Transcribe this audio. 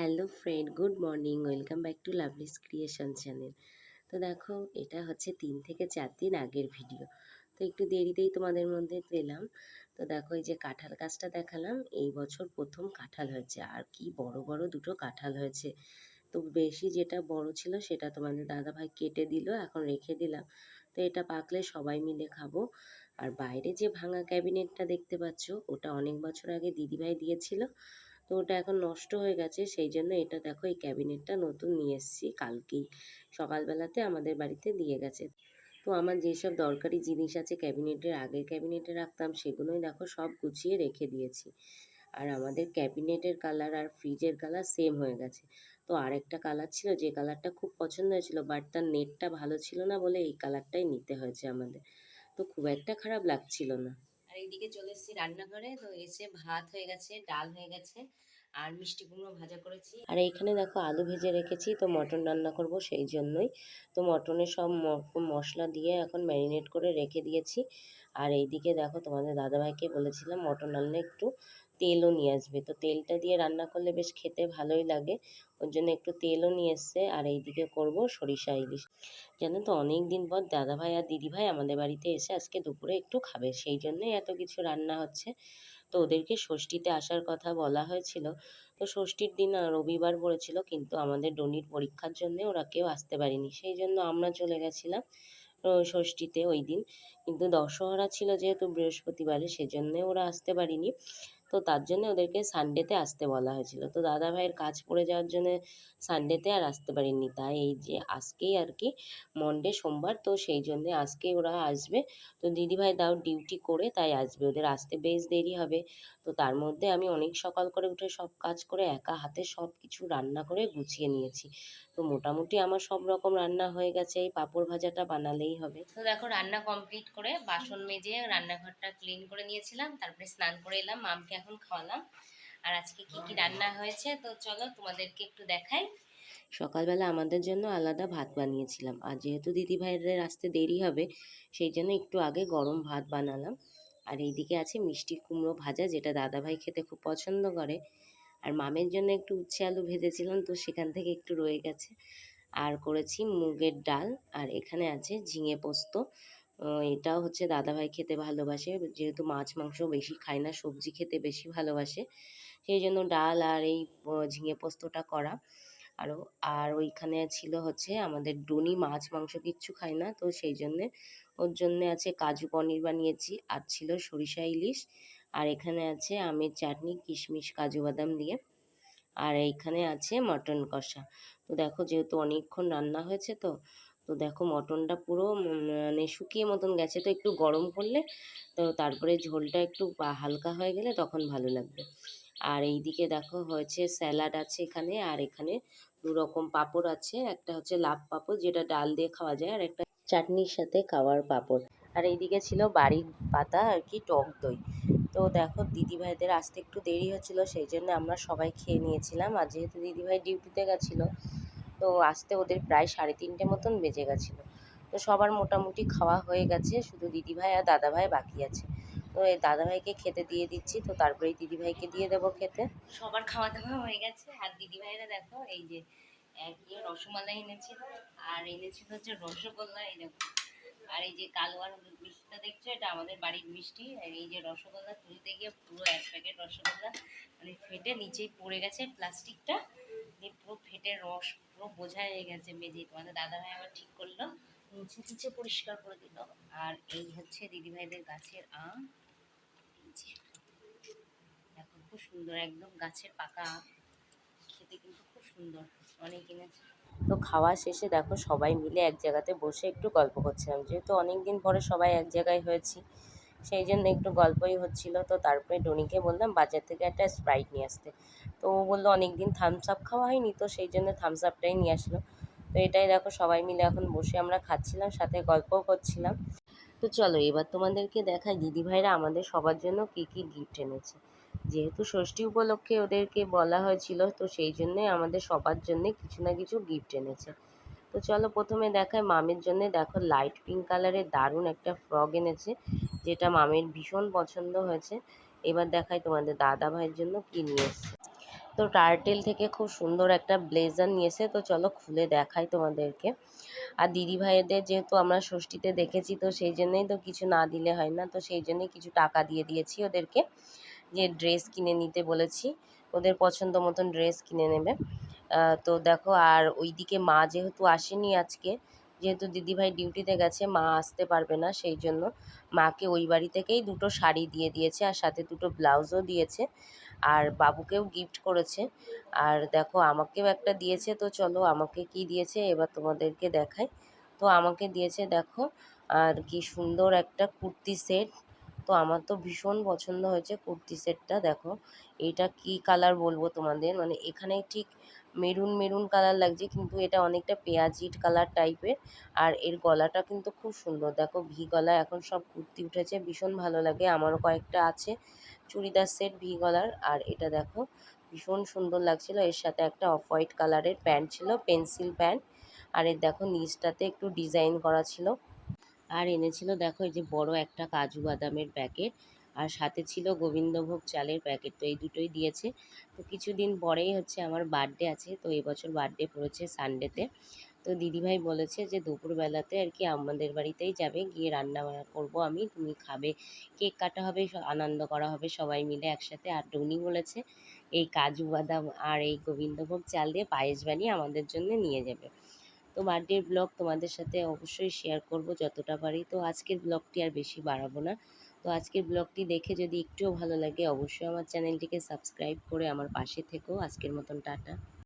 Hello friend, good morning, welcome back to lovely's creation channel. তো দেখো, এটা হচ্ছে তিন থেকে চার দিন আগের ভিডিও। তো একটু দেরিতেই তোমাদের মধ্যে পেলাম। তো দেখো, এই যে কাঁঠাল গাছটা দেখালাম, এই বছর প্রথম কাঁঠাল হয়েছে। আর কি বড় বড় দুটো কাঁঠাল হয়েছে। তো বেশি যেটা বড় ছিল সেটা তোমাদের দাদা ভাই কেটে দিল, এখন রেখে দিলাম। তো এটা পাকলে সবাই মিলে খাব। আর বাইরে যে ভাঙা ক্যাবিনেটটা দেখতে পাচ্ছ, ওটা অনেক বছর আগে দিদিভাই দিয়েছিল। তো ওটা এখন নষ্ট হয়ে গেছে, সেই জন্য এটা দেখো এই ক্যাবিনেটটা নতুন নিয়ে এসেছি কালকেই। সকালবেলাতে আমাদের বাড়িতে দিয়ে গেছে। তো আমার যেসব দরকারি জিনিস আছে ক্যাবিনেটের, আগের ক্যাবিনেটে রাখতাম, সেগুলোই দেখো সব গুছিয়ে রেখে দিয়েছি। আর আমাদের ক্যাবিনেটের কালার আর ফ্রিজের কালার সেম হয়ে গেছে। তো আরেকটা কালার ছিল, যে কালারটা খুব পছন্দ হয়েছিল বাট তার নেটটা ভালো ছিল না বলে এই কালারটাই নিতে হয়েছে আমাদের। তো খুব একটা খারাপ লাগছিল না। এইদিকে চলে এসেছি রান্নাঘরে। তো এসে ভাত হয়ে গেছে, ডাল হয়ে গেছে, আর মিষ্টি কুমড়ো ভাজা করেছি। আর এখানে দেখো আলু ভেজে রেখেছি, তো মটন রান্না করব সেই জন্যই। তো মটনে সব মশলা দিয়ে এখন ম্যারিনেট করে রেখে দিয়েছি। আর এইদিকে দেখো তোমাদের দাদাভাইকে বলেছিলাম মটন রান্না একটু তেলও নিয়ে আসবে। তো তেলটা দিয়ে রান্না করলে বেশ খেতে ভালোই লাগে। ওর জন্য একটু তেলও নিয়ে এসছে। আর এইদিকে করব সরিষা ইলিশ। জানো তো অনেক দিন পর দাদাভাই আর দিদিভাই আমাদের বাড়িতে এসে আজকে দুপুরে একটু খাবে। সেই জন্যই এত কিছু রান্না হচ্ছে। তো ওদেরকে ষষ্ঠীতে আসার কথা বলা হয়েছিল। তো ষষ্ঠীর দিন রবিবার পড়েছিল, কিন্তু আমাদের ডনির পরীক্ষার জন্যে ওরা কেউ আসতে পারেনি। সেই জন্য আমরা চলে গেছিলাম ষষ্ঠীতে ওই দিন। কিন্তু দশহরা ছিল যেহেতু বৃহস্পতিবারে, সেজন্যে ওরা আসতে পারেনি। তো তার জন্য ওদেরকে সানডেতে আসতে বলা হয়েছিল। তো দাদা ভাইয়ের কাজ পড়ে যাওয়ার জন্য সানডেতে আর আসতে পারেননি। তাই এই যে আজকেই আর কি মন্ডে সোমবার, তো সেই জন্যে আজকেই ওরা আসবে। তো দিদিভাই তাও ডিউটি করে তাই আসবে। ওদের আসতে বেশ দেরি হবে। তো তার মধ্যে আমি অনেক সকাল করে উঠে সব কাজ করে একা হাতে সব কিছু রান্না করে গুছিয়ে নিয়েছি। তো মোটামুটি আমার সব রকম রান্না হয়ে গেছে। এই পাঁপড় ভাজাটা বানালেই হবে। তো দেখো রান্না কমপ্লিট করে বাসন মেজে রান্নাঘরটা ক্লিন করে নিয়েছিলাম। তারপরে স্নান করে এলাম। মামকে এখন খাওয়ালাম। আর আজকে কি কি রান্না হয়েছে, তো চলো তোমাদেরকে একটু দেখাই। সকালবেলা আমাদের জন্য আলাদা ভাত বানিয়েছিলাম। আর যেহেতু দিদি ভাইয়ের আসতে দেরি হবে, সেই জন্য একটু আগে গরম ভাত বানালাম। আর এইদিকে আছে মিষ্টি কুমড়ো ভাজা, যেটা দাদাভাই খেতে খুব পছন্দ করে। আর মামের জন্য একটু উচ্ছে আলু ভেজেছিলাম, তো সেখান থেকে একটু রয়ে গেছে। আর করেছি মুগের ডাল, আর এখানে আছে ঝিঙে পোস্ত। এটাও হচ্ছে দাদাভাই খেতে ভালোবাসে। যেহেতু মাছ, মাংস বেশি খায় না, সবজি খেতে বেশি ভালোবাসে। সেই জন্য ডাল আর এই ঝিঙে পোস্তটা করা। আরও আর ওইখানে ছিল হচ্ছে আমাদের ডুনি, মাছ, মাংস কিচ্ছু খায় না। তো সেই জন্যে ওর জন্যে আছে কাজু পনির বানিয়েছি। আর ছিল সরিষা ইলিশ। আর এখানে আছে আমের চাটনি, কিশমিশ, কাজু বাদাম দিয়ে। আর এইখানে আছে মটন কষা। তো দেখো যেহেতু অনেকক্ষণ রান্না হয়েছে তো তো দেখো মটনটা পুরো মানে শুকিয়ে মতন গেছে। তো একটু গরম করলে, তো তারপরে ঝোলটা একটু হালকা হয়ে গেলে তখন ভালো লাগবে। আর এইদিকে দেখো হয়েছে স্যালাড আছে এখানে, আর এখানে দু রকম পাঁপড় আছে। একটা হচ্ছে লাভ পাঁপড়, যেটা ডাল দিয়ে খাওয়া যায়, আর একটা চাটনির সাথে খাওয়ার পাঁপড়। আর এইদিকে ছিল বাড়ির পাতা আর কি টক দই। তো দেখো দিদিভাইদের আসতে একটু দেরি হচ্ছিল, সেই জন্য আমরা সবাই খেয়ে নিয়েছিলাম। আর যেহেতু দিদিভাই ডিউটিতে গেছিল তো আসতে ওদের প্রায় সাড়ে তিনটে মতন বেজে গেছিল। তো সবার মোটামুটি খাওয়া হয়ে গেছে, শুধু দিদিভাই আর দাদাভাই বাকি আছে। তো এই দাদাভাইকে খেতে দিয়ে দিচ্ছি, তো তারপরেই দিদিভাইকে দিয়ে দেবো খেতে। সবার খাওয়া দাওয়া হয়ে গেছে, আর দিদিভাইরা দেখো, এই যে এক ইয়ে রসমালাই এনেছিল, আর এনেছিল হচ্ছে রসগোল্লা, এই দেখো। আর এই যে কালো আর হলুদ মিষ্টিটা দেখছ, এটা আমাদের বাড়ির মিষ্টি। আর এই যে রসগোল্লা, তুলতে গিয়ে পুরো এক প্যাকেট রসগোল্লা মানে ফেটে নিচেই পড়ে গেছে প্লাস্টিকটা। ফেটে রস পুরো বোঝা হয়ে গেছে মেঝে তোমাদের দাদাভাই আবার ঠিক করল নিচে নিচে পরিষ্কার করে দিল। আর এই হচ্ছে দিদিভাইদের গাছের আম। দেখো খুব সুন্দর, একদম গাছের পাকা আম। খেতে কিন্তু খুব সুন্দর, অনেক এনেছে। তো খাওয়া শেষে দেখো সবাই মিলে এক জায়গাতে বসে একটু গল্প করছিলাম। যেহেতু অনেক দিন পরে সবাই এক জায়গায় হয়েছি সেই জন্য একটু গল্পই হচ্ছিল। তো তারপরে ডনিকে বললাম বাজার থেকে একটা স্প্রাইট নিয়ে আসতে। তো ও বলল অনেক দিন থামস আপ খাওয়া হয়নি, তো সেই জন্য থামস আপটাই নিয়ে আসলো। তো এটাই দেখো সবাই মিলে এখন বসে আমরা খাচ্ছিলাম, সাথে গল্পও করছিলাম। তো চলো এবার তোমাদেরকে দেখাই দিদিভাইরা আমাদের সবার জন্য কী কী গিফট এনেছে। যেহেতু ষষ্ঠী উপলক্ষে ওদেরকে বলা হয়েছিল, তো সেই জন্যে আমাদের সবার জন্যে কিছু না কিছু গিফট এনেছে। তো চলো প্রথমে দেখায় মামের জন্য। দেখো লাইট পিঙ্ক কালারের দারুণ একটা ফ্রক এনেছে। যেটা মামের ভীষণ পছন্দ হয়েছে। এবার দেখাই তোমাদের দাদা ভাইয়ের জন্য কী নিয়ে এসছে। তো টার্টেল থেকে খুব সুন্দর একটা ব্লেজার নিয়েছে তো চলো খুলে দেখাই তোমাদেরকে। আর দিদি ভাইদের যেহেতু আমরা ষষ্ঠীতে দেখেছি, তো সেই জন্যই তো কিছু না দিলে হয় না। তো সেই জন্যই কিছু টাকা দিয়ে দিয়েছি ওদেরকে। যে ড্রেস কিনে নিতে বলেছি। ওদের পছন্দ মতন ড্রেস কিনে নেবে। তো দেখো, আর ওইদিকে মা যেহেতু আসেনি আজকে যেহেতু দিদিভাই ডিউটিতে গেছে, মা আসতে পারবে না, সেই জন্য মাকে ওই বাড়ি থেকেই দুটো শাড়ি দিয়ে দিয়েছে আর সাথে দুটো ব্লাউজও দিয়েছে আর বাবুকেও গিফট করেছে। আর দেখো, আমাকেও একটা দিয়েছে, তো চলো আমাকে কি দিয়েছে এবার তোমাদেরকে দেখাই। তো আমাকে দিয়েছে, দেখো, আর কি সুন্দর একটা কুর্তি সেট তো আমার তো ভীষণ পছন্দ হয়েছে কুর্তি সেটটা, দেখো। এটা কি কালার বলব তোমাদের? মানে এখানে ঠিক মেরুন মেরুন কালার লাগছে, কিন্তু এটা অনেকটা পেঁয়াজিট কালার টাইপের আর এর গলাটা কিন্তু খুব সুন্দর। দেখো, ভি গলা, এখন সব কুর্তি উঠেছে, ভীষণ ভালো লাগে। আমারও কয়েকটা আছে, চুড়িদার সেট, ভি গলার, আর এটা দেখো, ভীষণ সুন্দর লাগছিল। এর সাথে একটা অফ হোয়াইট কালারের প্যান্ট ছিল পেন্সিল প্যান্ট আর এর দেখো, নিচটাতে একটু ডিজাইন করা ছিল। আর এনেছিল দেখো এই যে বড় একটা কাজু বাদামের প্যাকেট আর সাথে ছিল গোবিন্দভোগ চালের প্যাকেট। তো এই দুটোই দিয়েছে। তো কিছুদিন পরেই হচ্ছে আমার বার্থডে আছে। তো এবছর বার্থডে পড়েছে সানডেতে তো। দিদিভাই বলেছে যে দুপুরবেলাতে আর কি আমাদের বাড়িতেই যাবে। গিয়ে রান্না বান্না করব আমি। তুমি খাবে, কেক কাটা হবে আনন্দ করা হবে সবাই মিলে একসাথে। আর উনি বলেছে, এই কাজু বাদাম আর এই গোবিন্দভোগ চাল দিয়ে পায়েস বানিয়ে আমাদের জন্য নিয়ে যাবে। তো বার্থডের ব্লগ তোমাদের সাথে অবশ্যই শেয়ার করব যতটা পারি। তো আজকের ব্লগটি আর বেশি বাড়াবো না। তো আজকের ব্লগটি দেখে যদি একটুও ভালো লাগে, অবশ্যই আমার চ্যানেলটিকে সাবস্ক্রাইব করে আমার পাশে থেকো। আজকের মতন টাটা।